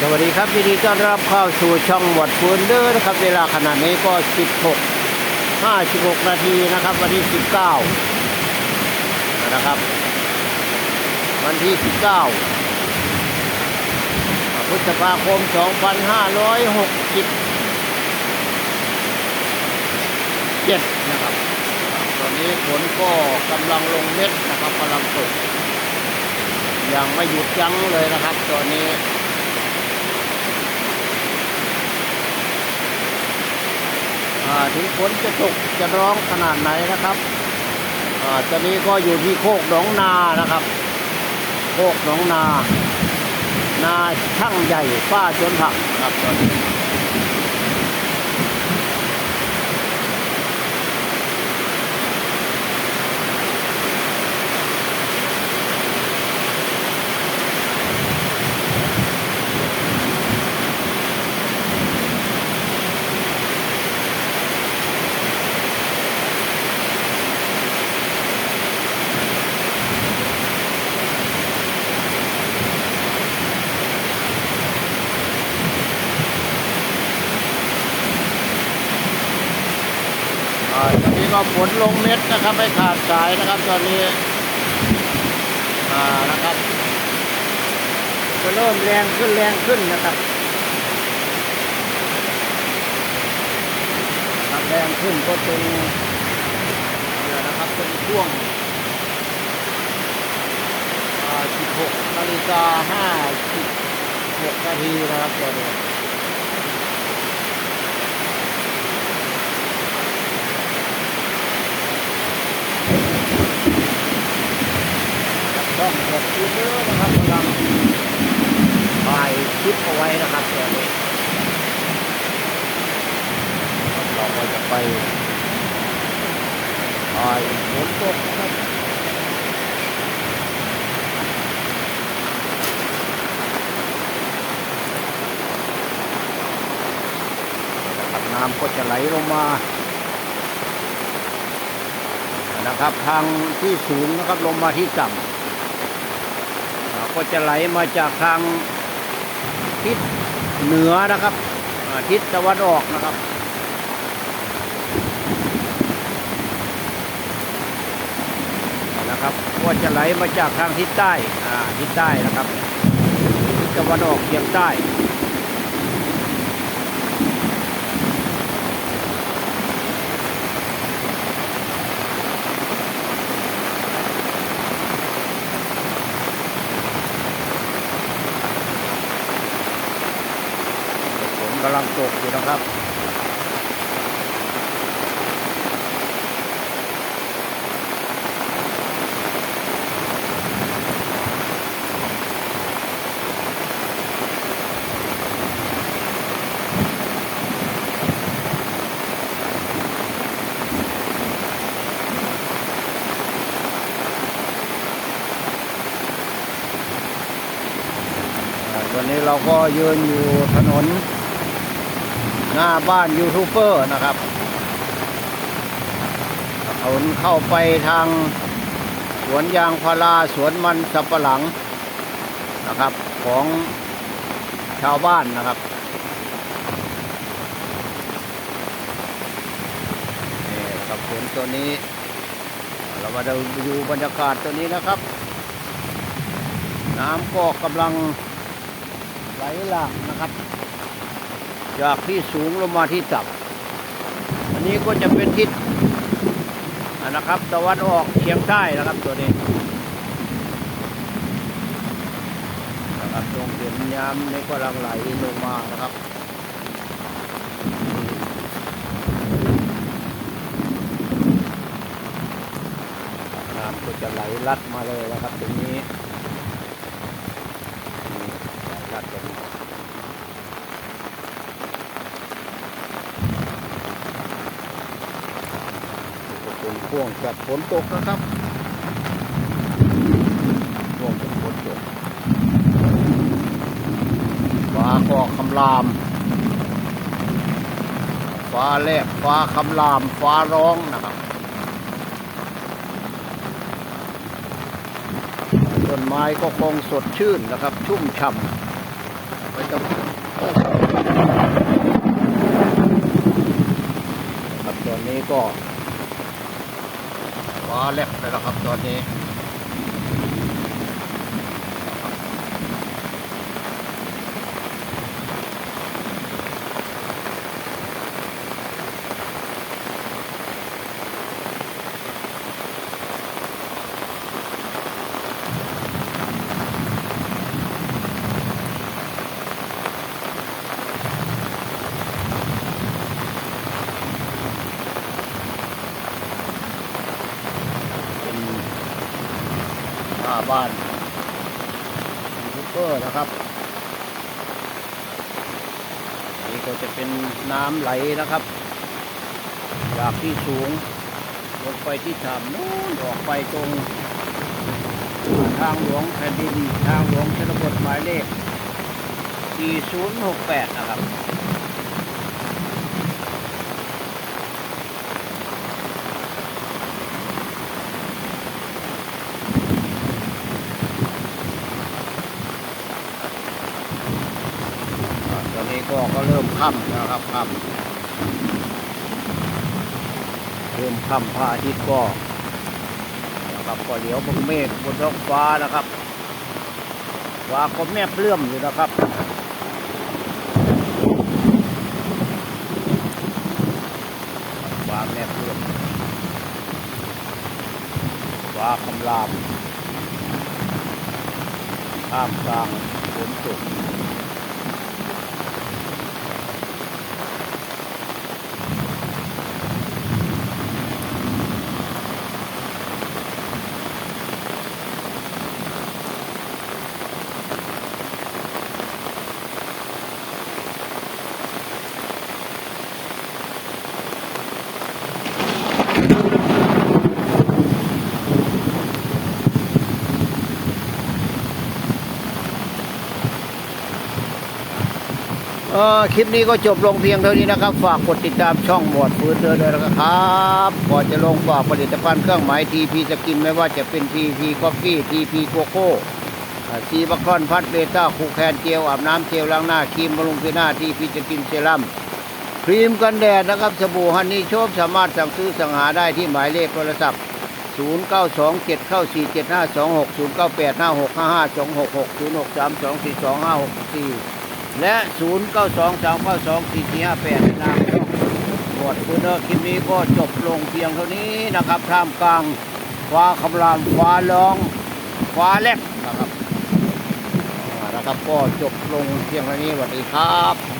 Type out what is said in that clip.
สวัสดีครับยินดีต้อนรับเข้าสู่ช่องหมวดฟืนเดอร์นะครับ เวลาขณะนี้ก็ 16 56 นาทีนะครับ วันที่ 19 นะครับ วันที่ 19 พฤษภาคม 2567 นะครับ ตอนนี้ฝนก็กำลังลงเม็ดนะครับกำลังตกยังไม่หยุดยั้งเลยนะครับ ตอนนี้ อ่า ถึงฝนจะตกจะร้องขนาดไหนนะครับตอนนี้ก็อยู่ที่โคกหนองนานะครับ โคกหนองนา นาช่างใหญ่ป้าชนผักครับตอนนี้ ก็ฝนลงเม็ดนะครับไม่ขาดสายนะครับ ตอนนี้อ่านะครับก็เริ่มแรงขึ้นแรงขึ้นนะครับแรงขึ้นก็ตรงเนี่ยนะครับเป็นช่วง16นาฬิกา56นาทีนะครับตอนนี้ ต้องขอบคุณเยอะนะครับกำลังถ่ายคลิปเอาไว้นะครับตอนนี้เราก็จะไปถ่ายฝนตกนะครับน้ำก็จะไหลลงมานะครับทางที่สูงนะครับลงมาที่ต่ำ ก็จะไหลมาจากทางทิศเหนือนะครับทิศตะวันออกนะครับนะครับก็จะไหลมาจากทางทิศใต้ทิศใต้นะครับทิศตะวันออกเฉียงใต้ำลังตกอยู่นะครับตอนนี้เราก็ยืนอยู่ถนน หน้าบ้านยูทูบเบอร์นะครับถนนเข้าไปทางสวนยางพาราสวนมันสับปะหลังนะครับของชาวบ้านนะครับนี่ครับฝนตัวนี้ เรามาดูบรรยากาศตัวนี้นะครับ น้ำก็กำลังไหลหลากนะครับ จากที่สูงลงมาที่ต่ำอันนี้ก็จะเป็นทิศอ่านะครับตะวันออกเฉียงใต้นะครับตัวนี้นะครับตรงเห็นยามนี่ก็ลังไหลลงมานะครับน้ำก็จะไหลลัดมาเลยนะครับตรงนี้ลัดตรงนี้ก็เป็น ช่วงจากฝนตกนะครับช่วงจากฝนตกฟ้าก็คำราม ฟ้าแลบฟ้าคำราม ฟ้าร้องนะครับต้นไม้ก็คงสดชื่นนะครับ ชุ่มฉ่ำไปตรงครับตอนนี้ก็ แลบไปแล้วครับตอนนี้ บ้านยูทูบเบอร์นะครับ นี่ก็จะเป็นน้ำไหลนะครับ จากที่สูงลงไปที่ต่ำนู้นออกไปตรง ทางหลวงแผ่นดินทางหลวงชนบทหมายเลข4068 นะครับ ตอนนี้ก็ก็เริ่มค่ำแล้วนะครับค่ำเริ่มค่ำพระอาทิตย์ก็นะครับก็เดี๋ยวบนเมฆบนท้องฟ้านะครับฟ้าก็แมบเลื่อมอยู่นะครับฟ้าแมบเลื่อมฟ้าคำรามท่ามกลางฝนตก อคลิปนี้ก็จบลงเพียงเท่านี้นะครับ ฝากกดติดตามช่องหมวดฟื้นเดินเลยนะครับก่อนจะลงฝากผลิตภัณฑ์เครื่องหมายทีพีสกินไม่ว่าจะเป็นทีพีกาแฟทีพีโกโก้ซีบัคคอนพัดเบต้าคูแคนเจลอาบน้ำเจลล้างหน้าครีมบำรุงผิวหน้าทีพีสกินเซรั่มครีมกันแดดนะครับสบู่ฮันนี่โชบสามารถสั่งซื้อสั่งหาได้ที่หมายเลขโทรศัพท์ 0 9 2 7เข้า4 7 5 2 6 0 9 8 5 6 5 5 2 6 6 0 6 3 2 4 2 5 6 4 และ 0 9 2 3 9 2 4 4 5 8นนามช่องบวดคุณเนอคลิปนี้ก็จบลงเพียงเท่านี้นะครับท่ามกลางฟ้าคำรามฟ้าร้องฟ้าแลบนะครับอ่านะครับก็จบลงเพียงเท่านี้สวัสดีครับ